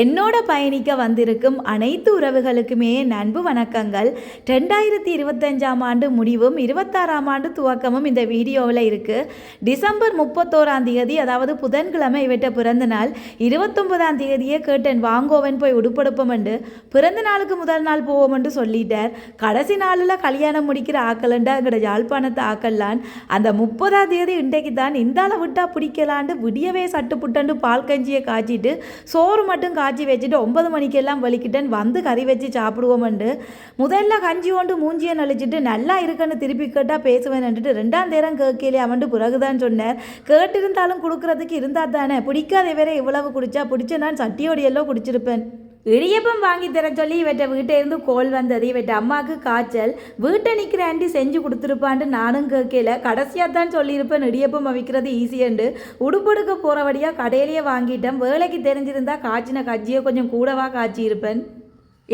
என்னோட பயணிக்க வந்திருக்கும் அனைத்து உறவுகளுக்குமே நண்பு வணக்கங்கள். ரெண்டாயிரத்தி இருபத்தஞ்சாம் ஆண்டு முடிவும் இருபத்தாறாம் ஆண்டு துவக்கமும் இந்த வீடியோவில் இருக்குது டிசம்பர் முப்பத்தோராம் தேதி அதாவது புதன்கிழமை இவற்ற பிறந்த நாள் இருபத்தொன்பதாம் தேதியே கேட்டேன் வாங்கோவன் போய் உடுப்படுப்போம் என்று பிறந்த நாளுக்கு முதல் நாள் போவோம் என்று சொல்லிட்டார். கடைசி நாளில் கல்யாணம் முடிக்கிற ஆக்கலண்டா எங்கட யாழ்ப்பாணத்தை ஆக்கல்லான் அந்த முப்பதாம் தேதி இன்றைக்கு தான் இந்தால விட்டா பிடிக்கலான்னு விடியவே சட்டு புட்டண்டு பால் கஞ்சியை காய்ச்சிட்டு சோறு மட்டும் காய்ச்சி வச்சுட்டு ஒன்பது மணிக்கெல்லாம் வலிக்கிட்டேன் வந்து கறி வச்சு சாப்பிடுவோம்ண்டு முதல்ல கஞ்சி கொண்டு மூஞ்சியை நழிச்சிட்டு நல்லா இருக்குன்னு திருப்பி கேட்டால் பேசுவேன்னுட்டு ரெண்டாம் நேரம் கேட்கலையே அவன்ட்டு பிறகுதான் சொன்னேன் கேட்டிருந்தாலும் கொடுக்குறதுக்கு இருந்தால் தானே பிடிக்காத வேற இவ்வளவு குடிச்சா பிடிச்ச நான் சட்டியோடையெல்லாம் குடிச்சிருப்பேன். இடியப்பம் வாங்கி தர சொல்லி இவற்றை வீட்டை இருந்து கோல் வந்தது. இவற்றை அம்மாவுக்கு காய்ச்சல். வீட்டை நிற்கிற ஆண்டி செஞ்சு கொடுத்துருப்பான்ட்டு நானும் கேட்கல. கடைசியாக தான் சொல்லியிருப்பேன் இடியப்பம் அவிக்கிறது ஈஸியண்டு உடுப்படுக்க போகிறபடியாக கடையிலேயே வாங்கிட்டேன். வேலைக்கு தெரிஞ்சிருந்தா காய்ச்சின கஞ்சியை கொஞ்சம் கூடவா காய்ச்சியிருப்பேன்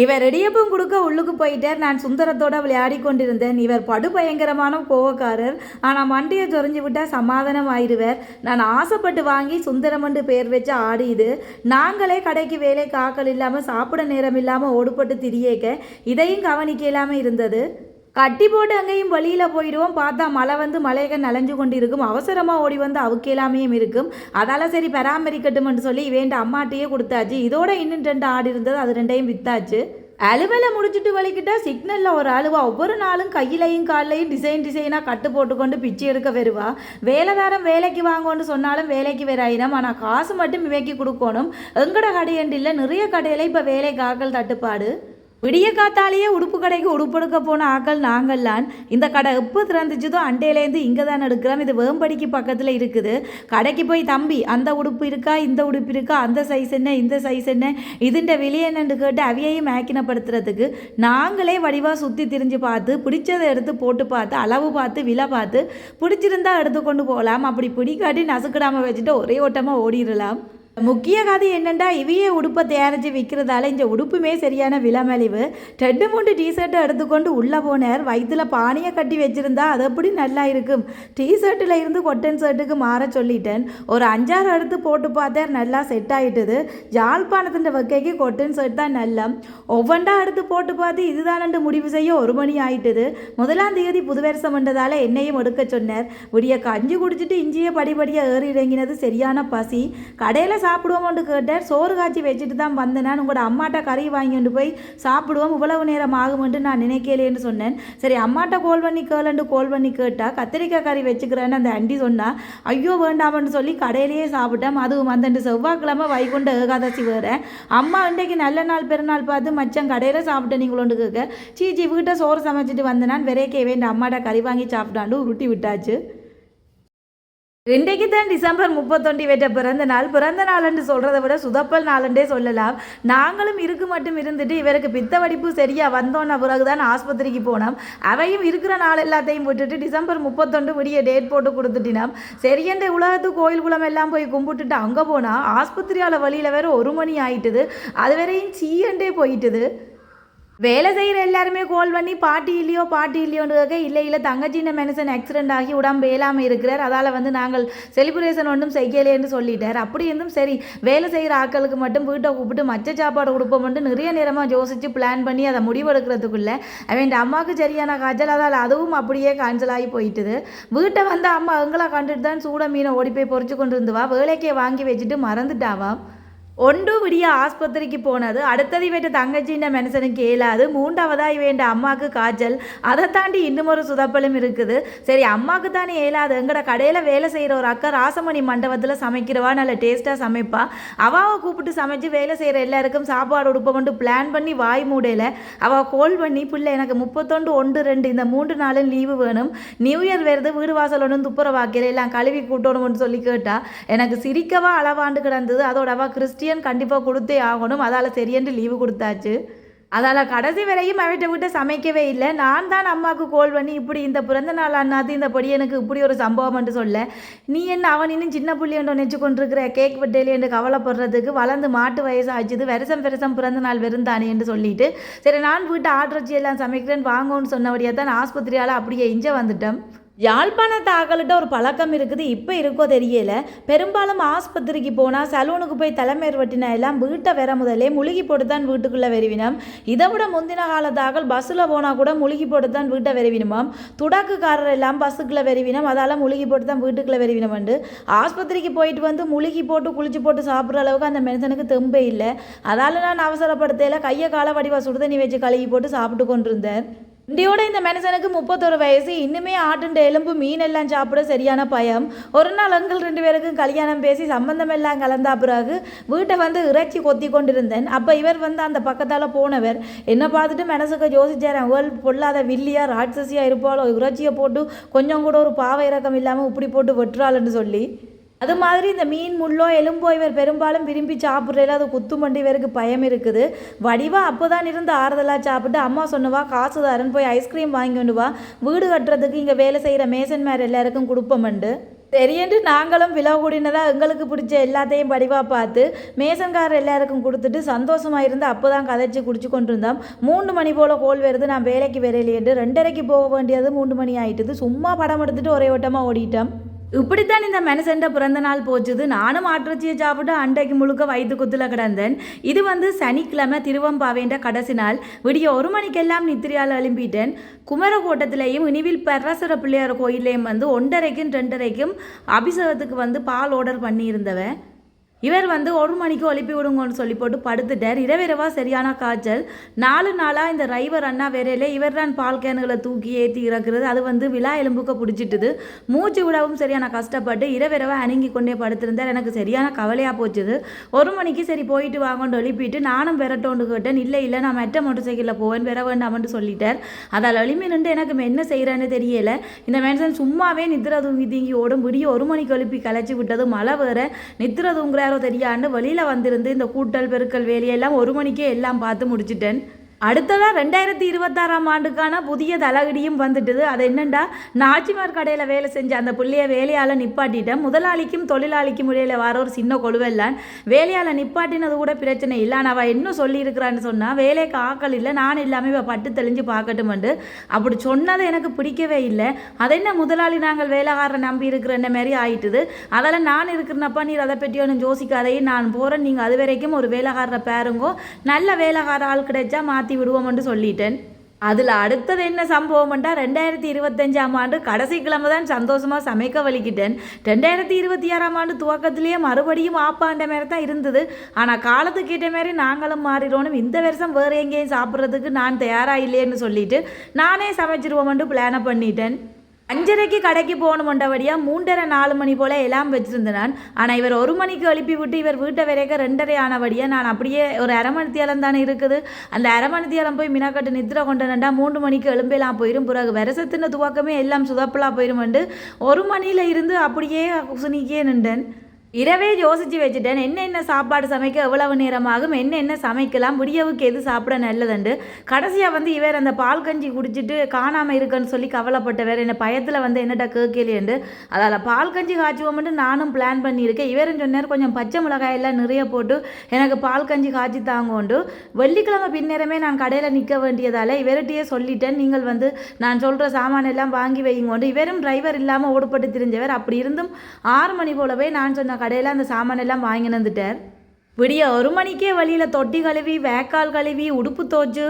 இவர் ரெடியப்பும் கொடுக்க உள்ளுக்கு போயிட்டார். நான் சுந்தரத்தோட விளையாடி கொண்டிருந்தேன். இவர் படு பயங்கரமான கோவக்காரர். ஆனால் மண்டியை சொரிஞ்சு விட்டால் சமாதானம் ஆயிடுவார் நான் ஆசைப்பட்டு வாங்கி சுந்தரமண்டு பேர் வச்சு ஆடியுது நாங்களே கடைக்கு வேலை காக்கல் இல்லாமல் சாப்பிட நேரம் இல்லாமல் ஓடுபட்டு திரியேக்க. இதையும் கவனிக்க இல்லாமல் இருந்தது. கட்டி போட்டு அங்கேயும் வழியில் போயிடுவோம். பார்த்தா மழை வந்து மலையக நனைஞ்சு கொண்டு இருக்கும் அவசரமாக ஓடி வந்து அவுக்கலாமையும் இருக்கும். அதால் சரி பராமரிக்கட்டும்னு சொல்லி வேண்ட அம்மாட்டையே கொடுத்தாச்சு. இதோட இன்னும் ரெண்டு ஆடு இருந்தது. அது ரெண்டையும் வித்தாச்சு. அலுவலை முடிச்சுட்டு வலிக்கிட்டா சிக்னலில் ஒரு அழுவா. ஒவ்வொரு நாளும் கையிலையும் கால்லையும் டிசைன் டிசைனாக கட்டு போட்டுக்கொண்டு பிச்சு எடுக்க வருவா. வேலைதாரம் வேலைக்கு வாங்கன்னு சொன்னாலும் வேலைக்கு வராயினம். ஆனால் காசு மட்டும் இவைக்கு கொடுக்கணும். எங்கட கடையண்டில் நிறைய கடையில் இப்போ வேலைக்கு ஆக்கள் தட்டுப்பாடு. விடிய காத்தாலேயே உடுப்பு கடைக்கு உடுப்பெடுக்க போன ஆக்கள் நாங்கள்லான் இந்த கடை எப்போ திறந்துச்சுதோ அண்டையிலேருந்து இங்கே தான் எடுக்கிறோம். இது வேம்படிக்கு பக்கத்தில் இருக்குது. கடைக்கு போய் தம்பி அந்த உடுப்பு இருக்கா? இந்த உடுப்பு இருக்கா? அந்த சைஸ் என்ன? இந்த சைஸ் என்ன? இதுண்ட விலை என்னன்னு கேட்டு அவையையும் மேக்கினப்படுத்துறதுக்கு நாங்களே வடிவாக சுற்றி திரிஞ்சு பார்த்து பிடிச்சதை எடுத்து போட்டு பார்த்து அளவு பார்த்து விலை பார்த்து பிடிச்சிருந்தா எடுத்து கொண்டு போகலாம். அப்படி பிடிக்காட்டி நசுக்கிடாமல் வச்சுட்டு ஒரே ஓட்டமாக ஓடிடலாம். முக்கிய கதை என்னென்னா இவையே உடுப்பை தயாரித்து விற்கிறதால இந்த உடுப்புமே சரியான விலமலிவு. ரெண்டு மூணு டிஷர்ட்டை எடுத்துக்கொண்டு உள்ளே போனார். வயிற்றுல பானையை கட்டி வச்சுருந்தா அது எப்படி நல்லா இருக்கும்? டிஷர்ட்டில் இருந்து கொட்டன் ஷர்ட்டுக்கு மாற சொல்லிட்டேன். ஒரு அஞ்சாறு எடுத்து போட்டு பார்த்தார். நல்லா செட் ஆகிட்டுது ஜாழ்ப்பாணத்தின் வக்கைக்கு கொட்டன் ஷர்ட் தான் நல்லா ஒவ்வொன்றா எடுத்து போட்டு பார்த்து இதுதானண்டு முடிவு செய்ய ஒரு மணி ஆயிட்டுது. முதலாம் தேதி புது வருஷம் வந்ததால் என்னையும் எடுக்க சொன்னார். விடிய கஞ்சி குடிச்சிட்டு இஞ்சியை படிப்படியாக ஏறி இறங்கினது சரியான பசி. கடையில் சாப்பிடுவோம்னு கேட்டார். சோறு காய்ச்சி வச்சுட்டு தான் வந்தேன் உங்களோட அம்மாட்ட கறி வாங்கிட்டு போய் சாப்பிடுவோம். இவ்வளவு நேரம் ஆகுமென்று நான் நினைக்கலேன்னு சொன்னேன். சரி அம்மாட்ட கோல் பண்ணி கேளுண்டு கோல் பண்ணி கேட்டால் கத்திரிக்காய் கறி வச்சுக்கிறேன்னு அந்த அண்டி சொன்னா ஐயோ வேண்டாம்னு சொல்லி கடையிலேயே சாப்பிட்டேன். அதுவும் அந்த செவ்வாய்க்கிழமை வைகுண்ட ஏகாதசி வேறு. அம்மா இன்றைக்கு நல்ல நாள் பெருநாள் பார்த்து மச்சம் கடையில் சாப்பிட்டேன் நீங்களோண்டு கேட்க சீச்சி வீட்டை சோறு சமைச்சிட்டு வந்தேனான். விரைக்கவே இந்த அம்மாட்ட கறி வாங்கி சாப்பிட்டாண்டு உருட்டி விட்டாச்சு. இன்றைக்கு தான் டிசம்பர் முப்பத்தொண்டி வெட்ட பிறந்த நாள். பிறந்த நாள்னு சொல்கிறத விட சுதப்பல் நாளண்டே சொல்லலாம். நாங்களும் இருக்கு மட்டும் இருந்துட்டு இவருக்கு பித்த வடிப்பு சரியாக வந்தோன்ன பிறகு தான் ஆஸ்பத்திரிக்கு போனோம். அவையும் இருக்கிற நாள் எல்லாத்தையும் விட்டுட்டு டிசம்பர் முப்பத்தொண்டு விடிய டேட் போட்டு கொடுத்துட்டினோம். சரியன்ற உலகத்து கோயில் குளம் எல்லாம் போய் கும்பிட்டுட்டு அங்கே போனால் ஆஸ்பத்திரியால் வழியில் வேறு ஒரு மணி ஆயிட்டுது. அது வரையும் சீயண்டே போயிட்டுது. வேலை செய்கிற எல்லாருமே கால் பண்ணி பாட்டி இல்லையோ பாட்டி இல்லையோன்றதுக்காக இல்லை இல்லை தங்கச்சின்ன மனுஷன் ஆக்சிடென்ட் ஆகி உடம்பு வேலாமல் இருக்கிறார். அதால் வந்து நாங்கள் செலிப்ரேஷன் ஒன்றும் செய்யலேன்னு சொல்லிட்டார். அப்படி இருந்தும் சரி வேலை செய்கிற ஆட்களுக்கு மட்டும் வீட்டை கூப்பிட்டு மச்ச சாப்பாடு கொடுப்போம்ட்டு நிறைய நேரமாக யோசித்து பிளான் பண்ணி அதை முடிவெடுக்கிறதுக்குள்ளே அவன் அம்மாவுக்கு சரியான காய்ச்சல் அதால் அதுவும் அப்படியே கேன்சல் ஆகி போயிட்டுது. வீட்டை வந்து அம்மா எங்களை கண்டுட்டு தான் சூட மீனை ஓடி போய் பொறிச்சு கொண்டு இருந்துவா வேலைக்கே வாங்கி வச்சுட்டு மறந்துட்டாவா? ஒன்று விடிய ஆஸ்பத்திரிக்கு போனது அடுத்தது இவன் தங்கச்சின்ற மனுஷனுக்கு ஏலாது மூன்றாவதா இவன் அம்மாவுக்கு காய்ச்சல் அதை தாண்டி இன்னும் ஒரு சுதப்பலும் இருக்குது. சரி அம்மாவுக்கு தானே ஏலாது எங்கட கடையில் வேலை செய்கிற ஒரு அக்கா ராசமணி மண்டபத்தில் சமைக்கிறவா நல்ல டேஸ்ட்டாக சமைப்பா. அவாவை கூப்பிட்டு சமைச்சு வேலை செய்கிற எல்லாருக்கும் சாப்பாடு கொடுப்போம்ட்டு பிளான் பண்ணி வாய் மூடையில் அவள் கோல் பண்ணி பிள்ளை எனக்கு முப்பத்தொண்டு ஒன்று ரெண்டு இந்த மூன்று நாளும் லீவு வேணும். நியூ இயர் வருது வீடு வாசல் ஒன்றும் துப்புர வாக்கையில் எல்லாம் கழுவி கூட்டணும்னு சொல்லி கேட்டா எனக்கு சிரிக்கவா அளவாண்டு கிடந்தது அதோட அவள் கிறிஸ்டி கிறிஸ்டியன் கண்டிப்பாக கொடுத்தே ஆகணும். அதால் சரியென்று லீவு கொடுத்தாச்சு. அதால் கடைசி வரையும் அவட்ட விட்டு சமைக்கவே இல்லை. நான் தான் அம்மாவுக்கு கால் பண்ணி இப்படி இந்த பிறந்த நாள் அண்ணாது இந்த படி எனக்கு இப்படி ஒரு சம்பவம்ன்ட்டு சொல்ல நீ என்ன அவன் இன்னும் சின்ன புள்ளியண்டோ நினச்சி கொண்டிருக்கிற? கேக் வெட்டேலி என்று கவலைப்படுறதுக்கு வளர்ந்து மாட்டு வயசு ஆச்சுது விரசம் வருஷம் பிறந்த நாள் வெறுந்தானே? என்று சொல்லிட்டு சரி நான் வீட்டு ஆட்ரச்சி எல்லாம் சமைக்கிறேன். வாங்கன்னு சொன்னபடியாக தான் ஆஸ்பத்திரியால் அப்படியே இஞ்ச வந்துட்டேன் யாழ்ப்பாணத்தை ஆக்கள்கிட்ட ஒரு பழக்கம் இருக்குது இப்போ இருக்கோ தெரியல. பெரும்பாலும் ஆஸ்பத்திரிக்கு போனால் சலூனுக்கு போய் தலைமையர் வெட்டினா எல்லாம் வீட்டை வர முதலே முழுகி போட்டு தான் வீட்டுக்குள்ளே வருவினம் இதை விட முந்தின காலத்து பஸ்ஸில் போனால் கூட முழுகி போட்டு தான் வீட்டை வருவினமாம் துடக்குக்காரர் எல்லாம் பஸ்ஸுக்குள்ளே வருவினம் அதால் முழுகி போட்டு தான் வீட்டுக்குள்ளே வருவினம்ண்டு ஆஸ்பத்திரிக்கு போயிட்டு வந்து முழுகி போட்டு குளிச்சு போட்டு சாப்பிட்ற அளவுக்கு அந்த மனுஷனுக்கு தெம்பே இல்லை. அதால் நான் அவசரப்படுத்தையில் கையை காலை வடிவா சுடுதண்ணி வச்சு கழுவி போட்டு சாப்பிட்டு கொண்டிருந்தேன். இண்டியோட இந்த மனுஷனுக்கு முப்பத்தொரு வயசு இன்னுமே ஆட்டுண்ட எலும்பு மீன் எல்லாம் சாப்பிட சரியான பயம். ஒரு நாள் அங்கிள் ரெண்டு பேருக்கும் கல்யாணம் பேசி சம்பந்தம் எல்லாம் கலந்தா பிறகு வீட்டை வந்து இறைச்சி கொத்தி கொண்டிருந்தேன். அப்போ இவர் வந்து அந்த பக்கத்தால் போனவர். என்னை பார்த்துட்டு மனசுக்கு யோசிச்சார் அவள் பொல்லாத வில்லியா ராட்சசியா இருப்பாளோ இறைச்சியை போட்டு கொஞ்சம் கூட ஒரு பாவை இறக்கம் இல்லாமல் இப்படி போட்டு வெட்டுறாள்னு சொல்லி. அது மாதிரி இந்த மீன் முள்ளோ எலும்போ இவர் பெரும்பாலும் விரும்பி சாப்பிட்றதுல அது குத்து மண்டி இவருக்கு பயம் இருக்குது. வடிவா அப்போ தான் இருந்து ஆறுதலாக சாப்பிட்டு அம்மா சொன்னவா காசு தாரன் போய் ஐஸ்கிரீம் வாங்கி கொண்டு வா. வீடு கட்டுறதுக்கு இங்கே வேலை செய்கிற மேசன்மார் எல்லாருக்கும் கொடுப்போமண்டு தெரியன்று நாங்களும் விலை எங்களுக்கு பிடிச்ச எல்லாத்தையும் படிவாக பார்த்து மேசன்காரர் எல்லாருக்கும் கொடுத்துட்டு சந்தோஷமாக இருந்து அப்போ தான் கதைச்சி குடிச்சு கொண்டிருந்தோம். மூணு மணி போல் கோல் வருது நான் வேலைக்கு வரையிலேன்ட்டு ரெண்டரைக்கு போக வேண்டியது மூணு மணி ஆயிட்டுது. சும்மா படம் எடுத்துட்டு ஒரே ஓட்டமாக ஓடிட்டோம். இப்படித்தான் இந்த மனுஷன்ட பிறந்த நாள் போச்சுது. நானும் ஆற்றச்சியை சாப்பிட்டு அண்டைக்கு முழுக்க வயிற்று குத்துல கிடந்தேன். இது வந்து சனிக்கிழமை திருவம்பாவேண்ட கடைசி நாள். விடிய ஒரு மணிக்கெல்லாம் நித்திரியால் எழும்பிட்டேன். குமரகோட்டத்திலையும் இனிவில் பரசர பிள்ளையார் கோயிலையும் வந்து ஒன்றரைக்கும் ரெண்டரைக்கும் அபிஷேகத்துக்கு வந்து பால் ஆர்டர் பண்ணியிருந்தவன். இவர் வந்து ஒரு மணிக்கு ஒழுப்பி விடுங்கன்னு சொல்லி போட்டு படுத்துட்டார். இரவிரவா சரியான காய்ச்சல். நாலு நாளாக இந்த ரைவர் அண்ணா வேறையில் இவர் தான் பால் கேனுகளை தூக்கி ஏற்றி இறக்குறது. அது வந்து விழா எலும்புக்க பிடிச்சிட்டுது. மூச்சு விடவும் சரியான கஷ்டப்பட்டு இரவிரவா அணுங்கி கொண்டே படுத்திருந்தார். எனக்கு சரியான கவலையாக போச்சுது. ஒரு மணிக்கு சரி போயிட்டு வாங்கன்னு எழுப்பிட்டு நானும் விரட்டோண்டு கேட்டேன். இல்லை இல்லை நான் மெட்ட மோட்டர் சைக்கிளில் போவேன். பெற வேண்டாம்னு சொல்லிட்டார். அதால் எழுப்பி நின்று எனக்கு என்ன செய்கிறேன்னு தெரியல. இந்த மனுஷன் சும்மாவே நித்திர தூங்கி தீங்கி ஓடும். விடிய ஒரு மணிக்கு எழுப்பி கலைச்சி விட்டது. மழை வேற. நித்திர யாரோ தெரியான்னு வெளியில் வந்திருந்து இந்த கூட்டல் பெருக்கல் வேலையெல்லாம் ஒரு மணிக்கே எல்லாம் பார்த்து முடிச்சிட்டேன். அடுத்ததாக ரெண்டாயிரத்தி இருபத்தாறாம் ஆண்டுக்கான புதிய தலகடியும் வந்துட்டுது. அது என்னென்னா நாச்சிமார் கடையில் வேலை செஞ்ச அந்த பிள்ளையை வேலையால் நிப்பாட்டிட்டேன். முதலாளிக்கும் தொழிலாளிக்கும் இடையில வர ஒரு சின்ன கொழுவெல்லாம் வேலையால் நிப்பாட்டினது கூட பிரச்சனை இல்லை. ஆனால் அவள் இன்னும் சொல்லியிருக்கிறான்னு சொன்னால் வேலைக்கு ஆக்கள் இல்லை நான் இல்லாமல் இவள் பட்டு தெளிஞ்சு பார்க்கட்டுமெண்டு. அப்படி சொன்னது எனக்கு பிடிக்கவே இல்லை. அது என்ன முதலாளி நாங்கள் வேலைக்காரரை நம்பி இருக்கிற மாதிரி ஆயிட்டுது? அதெல்லாம் நான் இருக்கிறனப்பா நீர் அதை பற்றி ஒன்றும் யோசிக்காதையே நான் போகிறேன் நீங்கள் அது வரைக்கும் ஒரு வேலைக்காரரை பேருங்கோ. நல்ல வேலைக்கார ஆள் கிடைச்சா மாற்றி விடுவோம்னு சொல்லிட்டேன். அதில் அடுத்தது என்ன சம்பவம்ண்டா ரெண்டாயிரத்தி இருபத்தஞ்சாம் ஆண்டு கடைசி கிழமை தான் சந்தோஷமாக சமைக்க வலிக்கிட்டேன். ரெண்டாயிரத்தி இருபத்தி ஆறாம் ஆண்டு துவக்கத்திலேயே மறுபடியும் ஆப்பாண்ட மாரி தான் இருந்தது. ஆனால் காலத்துக்கு ஏற்ற நாங்களும் மாறிடணும் இந்த வருஷம் வேறு எங்கேயும் சாப்பிட்றதுக்கு நான் தயாராக இல்லைன்னு சொல்லிட்டு நானே சமைச்சிருவோம்ன்ட்டு பிளானை பண்ணிட்டேன். அஞ்சரைக்கு கடைக்கு போகணுமண்டபடியாக மூன்றரை நாலு மணி போல் எல்லாம் வச்சுருந்தேன் ஆனால் இவர் ஒரு மணிக்கு எழுப்பி விட்டு இவர் வீட்டை வரைக்க ரெண்டரை ஆனபடியாக நான் அப்படியே ஒரு அரை மணித்தியாலம் தானே இருக்குது. அந்த அரை மணித்தியாலம் போய் மினக்கட்டு நித்திர கொண்டனண்டா மூன்று மணிக்கு எழும்பெல்லாம் போயிடும் பிறகு விரசத்தின துவக்கமே எல்லாம் சுதப்பலாக போயிடுமெண்டு ஒரு மணியில் இருந்து அப்படியே சுனிக்கே நின்றேன். இரவே யோசித்து வச்சுட்டேன். என்ன என்ன சாப்பாடு சமைக்க எவ்வளவு நேரமாகும்? என்ன என்ன சமைக்கலாம்? விடியவுக்கு எது சாப்பிட நல்லதுண்டு? கடைசியாக வந்து இவர் அந்த பால் கஞ்சி குடிச்சிட்டு காணாமல் இருக்குன்னு சொல்லி கவலைப்பட்டவர். என்ன பயத்தில் வந்து என்னடா கேட்கலையேண்டு. அதால் பால் கஞ்சி காய்ச்சுவோம்னு நானும் பிளான் பண்ணியிருக்கேன். இவரும் சொன்னார் கொஞ்சம் பச்சை மிளகாய் எல்லாம் நிறைய போட்டு எனக்கு பால் கஞ்சி காய்ச்சி தாங்கோண்டு. வெள்ளிக்கிழமை பின்னேரமே நான் கடையில் நிற்க வேண்டியதால் இவர்கிட்டயே சொல்லிட்டேன். நீங்கள் வந்து நான் சொல்கிற சாமான் எல்லாம் வாங்கி வைங்கோண்டு இவரும் டிரைவர் இல்லாமல் ஓடுபட்டு தெரிஞ்சவர். அப்படி இருந்தும் ஆறு மணி போலவே நான் சொன்ன கடையில் அந்த சாமான் எல்லாம் வாங்கி வந்துட்டார் விடிய ஒரு மணிக்கே வழியில் தொட்டி கழுவி வேக்கால் கழுவி உடுப்பு தோச்சு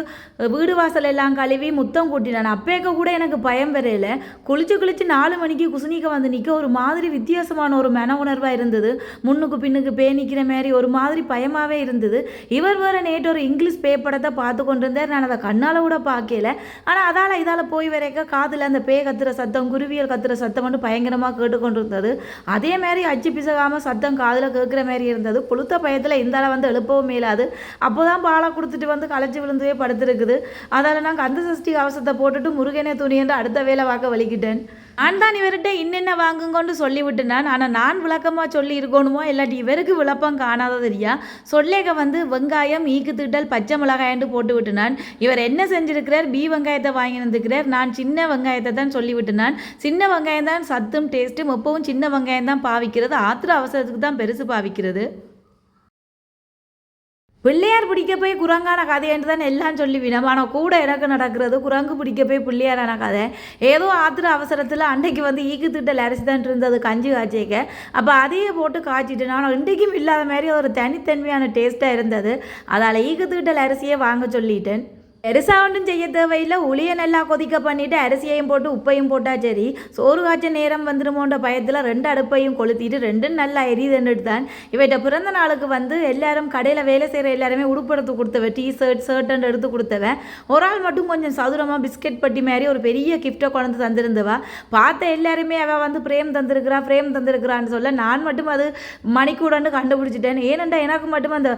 வீடு வாசல் எல்லாம் கழுவி முத்தம் கூட்டினான். அப்பேக்க கூட எனக்கு பயம் வரையில குளிச்சு குளிச்சு நாலு மணிக்கு குசுனிக்க வந்து நிற்க ஒரு மாதிரி வித்தியாசமான ஒரு மன உணர்வாக இருந்தது. முன்னுக்கு பின்னுக்கு பே நிற்கிற மாதிரி ஒரு மாதிரி பயமாகவே இருந்தது. இவர் வேறு நேற்று ஒரு இங்கிலீஷ் பே படத்தை பார்த்து கொண்டிருந்தார். நான் அதை கண்ணால் கூட பார்க்கல. ஆனால் அதால் இதால் போய் வரைக்க காதில் அந்த பே கத்துற சத்தம் குருவியல் கத்துற சத்தம் வந்து பயங்கரமாக கேட்டுக்கொண்டிருந்தது. அதே மாதிரி அச்சு பிசகாமல் சத்தம் காதில் கேட்குற மாதிரி இருந்தது. கொளுத்த பயத்தில் இந்தால வந்து எழுப்பவும் மேலாது அப்போ தான் பாலை கொடுத்துட்டு வந்து களைச்சி விழுந்தே படுத்திருக்குது. அதால் நான் கந்த சஷ்டி கவசத்தை போட்டுட்டு முருகனே துணியன்று அடுத்த வேலை வாக்க வலிக்கிட்டேன். நான் தான் இவர்கிட்ட இன்னென்ன வாங்குங்கன்னு சொல்லி விட்டுனான். ஆனால் நான் விளக்கமாக சொல்லி இருக்கணுமோ இல்லாட்டி இவருக்கு விளப்பம் காணாத தெரியா சொல்லேக வந்து வெங்காயம் ஈக்கு திட்டல் பச்சை மிளகாயன்ட்டு போட்டு விட்டுனான். இவர் என்ன செஞ்சிருக்கிறார்? பி வெங்காயத்தை வாங்கி வந்துக்கிறார் நான் சின்ன வெங்காயத்தை தான் சொல்லி விட்டுனான். சின்ன வெங்காயம் தான் சத்தும் டேஸ்ட்டும் எப்பவும் சின்ன வெங்காயம் தான் பாவிக்கிறது. ஆத்திர அவசரத்துக்கு தான் பெருசு பாவிக்கிறது. பிள்ளையார் பிடிக்க போய் குரங்கான கதைன்ட்டு தான் எல்லாம் சொல்லிவிடும் ஆனால் கூட எனக்கு நடக்கிறது குரங்கு பிடிக்க போய் பிள்ளையாரான கதை. ஏதோ ஆத்திர அவசரத்தில் அன்னைக்கு வந்து ஈக்கு திட்டல் அரைச்சி தான் இருந்தது கஞ்சி காய்ச்சிக்க. அப்போ அதையே போட்டு காய்ச்சிட்டு நான் இன்றைக்கும் இல்லாத மாதிரி ஒரு தனித்தன்மையான டேஸ்ட்டாக இருந்தது. அதால் ஈக்கு திட்டல் அரிசியே வாங்க சொல்லிட்டேன். பெருசாக ஒன்றும் செய்ய தேவையில்லை. உளியை நல்லா கொதிக்க பண்ணிவிட்டு அரிசியையும் போட்டு உப்பையும் போட்டால் சரி. சோறு காய்ச்ச நேரம் வந்துடுமோன்ற பயத்தில் ரெண்டு அடுப்பையும் கொளுத்திட்டு ரெண்டும் நல்லா எரியுதுன்னுட்டு தான் இவட்ட பிறந்த நாளுக்கு வந்து எல்லாரும் கடையில் வேலை செய்கிற எல்லாருமே உடுப்பு எடுத்து கொடுத்தவன். டீ ஷர்ட் ஷர்ட் எடுத்து கொடுத்தவன். ஒரு ஆள் மட்டும் கொஞ்சம் சதுரமாக பிஸ்கெட் பட்டி மாதிரி ஒரு பெரிய கிஃப்ட்டை கொண்டு தந்திருந்தவா? பார்த்த எல்லாருமே அவள் வந்து பிரேம் தந்திருக்கிறா பிரேம் தந்திருக்கிறான்னு சொல்ல நான் மட்டும் அது மணிக்கூடன்னு கண்டுபிடிச்சிட்டேன். ஏனெண்டா எனக்கு மட்டும் அந்த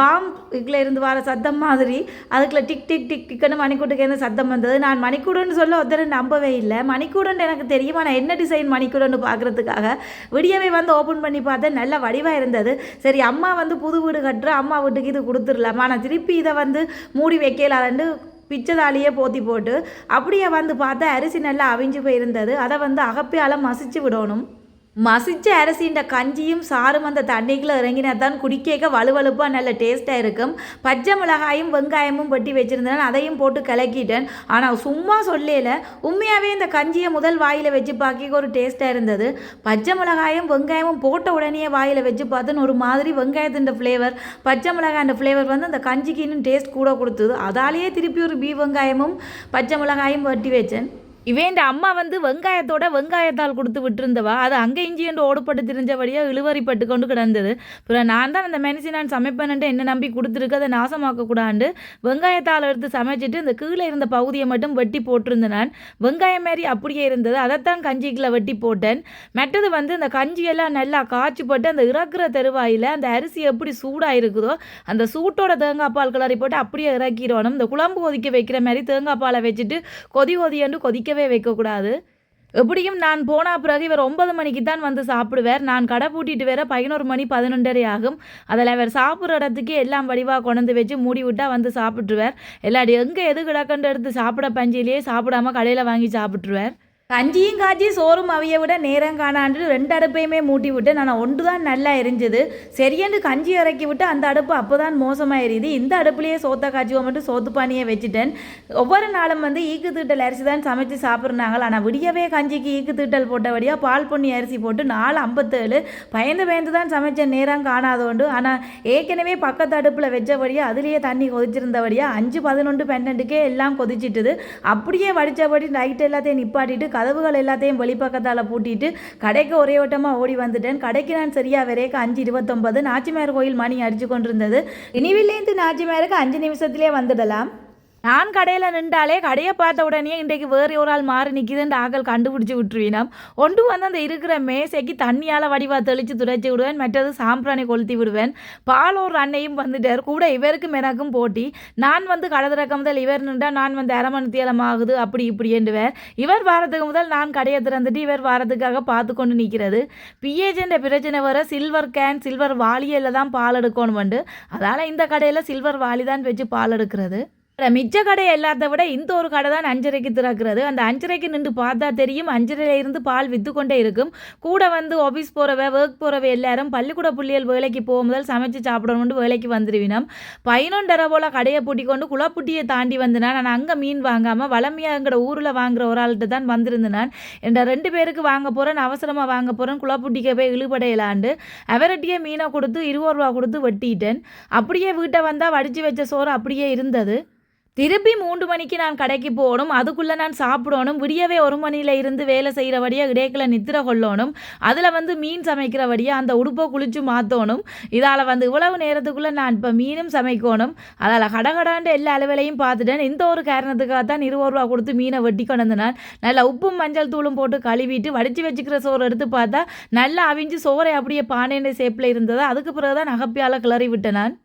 பாம் இதில் இருந்து வர சத்தம் மாதிரி அதுக்குள்ள டிக் டிக் டிக் டிக்குன்னு மணிக்கூட்டுக்கு என்ன சத்தம் வந்தது? நான் மணிக்கூடன்னு சொல்ல ஒருத்தர் நம்பவே இல்லை. மணிக்கூடன் எனக்கு தெரியுமா? நான் என்ன டிசைன் மணிக்கூடன்னு பார்க்குறதுக்காக விடியவே வந்து ஓப்பன் பண்ணி பார்த்தேன் நல்ல வடிவாக இருந்தது. சரி அம்மா வந்து புது வீடு கட்டுற அம்மா வீட்டுக்கு இது கொடுத்துடலாமா? நான் திருப்பி இதை வந்து மூடி வைக்கலான்னு பிச்சைதாலியே போத்தி போட்டு அப்படியே வந்து பார்த்தா அரிசி நல்லா அவிஞ்சு போயிருந்தது. அதை வந்து அகப்பியால் மசிச்சு விடணும். மசிச்ச அரிசின்ற கஞ்சியும் சாரும் அந்த தண்ணிக்குள்ள இறங்கினா தான் குடிக்கேக்க வலுவலுப்பாக நல்ல டேஸ்ட்டாக இருக்கும். பச்சை மிளகாயும் வெங்காயமும் பட்டி வச்சுருந்தேன். அதையும் போட்டு கலக்கிட்டேன். ஆனால் சும்மா சொல்லல. உண்மையாகவே இந்த கஞ்சியை முதல் வாயில் வச்சு பார்க்க ஒரு டேஸ்ட்டாக இருந்தது. பச்சை மிளகாயும் வெங்காயமும் போட்ட உடனே வாயில் வச்சு பார்த்தேன்னு ஒரு மாதிரி வெங்காயத்தின் ஃப்ளேவர் பச்சை மிளகாய் ஃப்ளேவர் வந்து அந்த கஞ்சிக்கு இன்னும் டேஸ்ட் கூட கொடுத்தது. அதாலேயே திருப்பி ஒரு பீ வெங்காயமும் பச்சை மிளகாயும் வட்டி வச்சேன். இவேண்ட அம்மா வந்து வெங்காயத்தோட வெங்காயத்தால் கொடுத்து விட்டுருந்தவா. அது அங்கே இஞ்சியண்டு ஓடுபட்டு தெரிஞ்சபடியாக இழுவறிப்பட்டு கொண்டு கிடந்தது. அப்புறம் நான் தான் அந்த மெனிசி நான் சமைப்பேன்ட்டு என்ன நம்பி கொடுத்துருக்கு அதை நாசமாக்கக்கூடாண்டு. வெங்காயத்தால் எடுத்து சமைச்சிட்டு இந்த கீழே இருந்த பகுதியை மட்டும் வெட்டி போட்டிருந்தேன் நான் வெங்காயம் மாதிரி அப்படியே இருந்தது. அதைத்தான் கஞ்சிக்குள்ளே வெட்டி போட்டேன். மற்றது வந்து இந்த கஞ்சியெல்லாம் நல்லா காய்ச்சி போட்டு அந்த இறக்குற தெருவாயில் அந்த அரிசி எப்படி சூடாக இருக்குதோ அந்த சூட்டோட தேங்காய் பால் கிளறி போட்டு அப்படியே இறக்கிடணும். இந்த குழம்பு கொதிக்க வைக்கிற மாதிரி தேங்காய் பாலை வச்சுட்டு கொதி கொதியண்டு கொதிக்கவே வைக்கக்கூடாது. எப்படியும் நான் போன பிறகு இவர் ஒன்பது மணிக்கு தான் வந்து சாப்பிடுவார். நான் கடை பூட்டிட்டு வேற பதினோரு மணி பதினொன்றரை ஆகும். அதில் அவர் சாப்பிட்ற இடத்துக்கு எல்லாம் வடிவாக கொண்டு வச்சு மூடி விட்டா வந்து சாப்பிட்ருவார் எல்லாடி எங்கே எது கிடக்குன்ற எடுத்து சாப்பிட பஞ்சிலேயே சாப்பிடாம கடையில் வாங்கி சாப்பிட்ருவார் கஞ்சியும் காய்ச்சி சோறும் அவிய விட நேரம் காணாண்டு ரெண்டு அடுப்பையுமே மூட்டி விட்டு நான் ஒன்று தான் நல்லா எரிஞ்சுது. சரியென்று கஞ்சி இறக்கி விட்டு அந்த அடுப்பு அப்போ தான் மோசமாக எரியுது இந்த அடுப்புலேயே சோத்தை காய்ச்சுவோம் மட்டும் சோத்து பானியை வச்சுட்டேன். ஒவ்வொரு நாளும் வந்து ஈக்கு தீட்டல் அரிசி தான் சமைச்சு சாப்பிட்றாங்க. ஆனால் விடியவே கஞ்சிக்கு ஈக்கு தீட்டல் போட்டபடியாக பால் பொன்னி அரிசி போட்டு நாலு ஐம்பத்தேழு பயந்து பயந்து தான் சமைச்ச நேரம் காணாதோண்டு. ஆனால் ஏற்கனவே பக்கத்து அடுப்பில் வச்சபடியாக அதுலேயே தண்ணி கொதிச்சிருந்தபடியாக அஞ்சு பதினொன்று பன்னெண்டுக்கே எல்லாம் கொதிச்சிட்டுது. அப்படியே வடித்தபடி நைட் எல்லாத்தையும் நிப்பாட்டிட்டு கதவுகள் எல்லாத்தையும் வெளிப்பக்கத்தால் பூட்டிட்டு கடைக்கு ஒரே ஓட்டமாக ஓடி வந்துட்டேன். கடைக்கு நான் சரியாக வரைக்கு அஞ்சு இருபத்தொன்பது. நாச்சிமார் கோயில் மணி அடிச்சு கொண்டிருந்தது. இனிவில்லேருந்து நாச்சிமாருக்கு அஞ்சு நிமிஷத்துலேயே வந்துடலாம். நான் கடையில் நின்றாலே கடையை பார்த்த உடனே இன்றைக்கு வேறு ஒரு ஆள் மாறி நிற்கிதுன்ற ஆக்கள் கண்டுபிடிச்சி விட்டுருவீனம். ஒன்று வந்து அந்த இருக்கிற மேசைக்கு தண்ணியால் வடிவாக தெளித்து துடைச்சி விடுவேன் மற்றது சாம்பிராணி கொளுத்தி விடுவேன். பால் ஒரு அன்னையும் வந்துட்டார். கூட இவருக்கும் எனக்கும் போட்டி. நான் வந்து கடை முதல் இவர் நின்றால் நான் வந்து அரை மணி தேலம் ஆகுது அப்படி இப்படி என்றுவேன் இவர் வாரத்துக்கு முதல் நான் கடையை திறந்துட்டு இவர் வாரத்துக்காக பார்த்து கொண்டு நிற்கிறது. பிஏஜென்ற பிரச்சனை வர சில்வர் கேன் சில்வர் வாளியில் தான் பால் எடுக்கணும் வந்து அதால் இந்த கடையில் சில்வர் வாளி தான் வச்சு பால் எடுக்கிறது. அப்புறம் மிச்ச கடை எல்லாத்த விட இந்த ஒரு கடை தான் அஞ்சரைக்கு திறக்கிறது. அந்த அஞ்சரைக்கு நின்று பார்த்தா தெரியும் அஞ்சரையில இருந்து பால் விற்று கொண்டே இருக்கும். கூட வந்து ஆஃபீஸ் போகிறவ ஒர்க் போகிறவ எல்லாரும் பள்ளிக்கூட புள்ளியல் வேலைக்கு போகும்போது சமைச்சு சாப்பிடணும்னு வேலைக்கு வந்துடுவினோம் பதினொன்றரை போல் கடையை பூட்டி கொண்டு குளப்புட்டியை தாண்டி வந்தேன் நான் அங்கே மீன் வாங்காமல் வளமையாக எங்கட ஊரில் வாங்குற ஒரு ஆள்கிட்ட தான் வந்திருந்தேன். நான் என்ற ரெண்டு பேருக்கு வாங்க போகிறேன் அவசரமாக வாங்க போகிறேன் குளப்புட்டிக்கு போய் இழுபடையலாண்டு. அவரட்டியே மீனை கொடுத்து இருபது ரூபா கொடுத்து வெட்டிட்டேன். அப்படியே வீட்டை வந்தால் வடித்து வச்ச சோறு அப்படியே இருந்தது. திருப்பி மூன்று மணிக்கு நான் கடைக்கு போகணும். அதுக்குள்ளே நான் சாப்பிடணும். விடியவே ஒரு மணியில் இருந்து வேலை செய்கிறபடியாக இடையில நித்திர கொள்ளணும். அதில் வந்து மீன் சமைக்கிறபடியாக அந்த உடுப்பை குளித்து மாற்றணும் இதால் வந்து இவ்வளவு நேரத்துக்குள்ளே நான் இப்போ மீனும் சமைக்கணும். அதால் கடகடாண்டு எல்லா அளவிலையும் பார்த்துட்டேன். இந்த ஒரு காரணத்துக்காக தான் இருபது ரூபா கொடுத்து மீனை வெட்டி கொண்டு வந்தேன். நல்லா உப்பும் மஞ்சள் தூளும் போட்டு கழுவிட்டு வடித்து வச்சுக்கிற சோறு எடுத்து பார்த்தா நல்லா அவிஞ்சு சோறை அப்படியே பானைன்ற ஷேப்பில் இருந்ததா அதுக்கு பிறகு தான் நகப்பியால் கிளறி விட்டேன் நான்.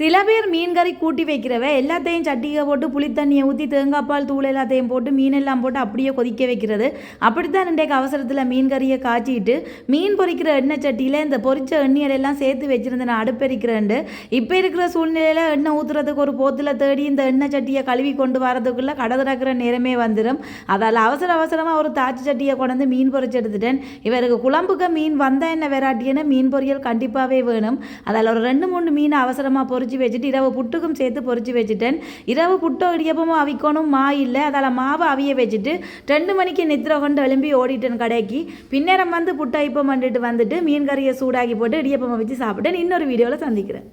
சில பேர் மீன் கறி கூட்டி வைக்கிறவ எல்லாத்தையும் சட்டியை போட்டு புளி தண்ணியை ஊற்றி தேங்காய் பால் தூள் எல்லாத்தையும் போட்டு மீன் எல்லாம் போட்டு அப்படியே கொதிக்க வைக்கிறது. அப்படித்தான் இன்றைக்கு அவசரத்தில் மீன் கறியை காய்ச்சிட்டு மீன் பொறிக்கிற எண்ணெய் சட்டியில் இந்த பொறிச்ச எண்ணெயில் எல்லாம் சேர்த்து வச்சுருந்தேன் நான் அடுப்பெரிக்கிறேன்ட்டு. இப்போ இருக்கிற சூழ்நிலையில் எண்ணெய் ஊற்றுறதுக்கு ஒரு போத்தில் தேடி இந்த எண்ணெய் சட்டியை கழுவி கொண்டு வரதுக்குள்ளே கடை திறக்கிற நேரமே வந்துடும் அதால் அவசர அவசரமாக ஒரு தாச்சி சட்டியை கொண்டு வந்து மீன் பொறிச்சு எடுத்துட்டேன். இவருக்கு குழம்புக்கு மீன் வந்த என்ன வெராட்டின்னு மீன் பொரியல் கண்டிப்பாகவே வேணும். அதால் ஒரு ரெண்டு மூணு மீன் அவசரமாக பொறி பொரிச்சு வச்சுட்டு இரவு புட்டுக்கும் சேர்த்து பொரிச்சு வச்சுட்டேன். இரவு புட்டோ இடியப்பமோ அவிக்கணும் மா இல்லை. அதால் மாவை அவிய வச்சுட்டு ரெண்டு மணிக்கு நித்திர கொண்டு எழும்பி ஓடிட்டேன் கடைக்கு. பின்னேரம் வந்து புட்டை இப்போ பண்ணிட்டு வந்துட்டு மீன் கறியை சூடாக்கி போட்டு இடியப்பமாக வச்சு சாப்பிட்டேன். இன்னொரு வீடியோவில் சந்திக்கிறேன்.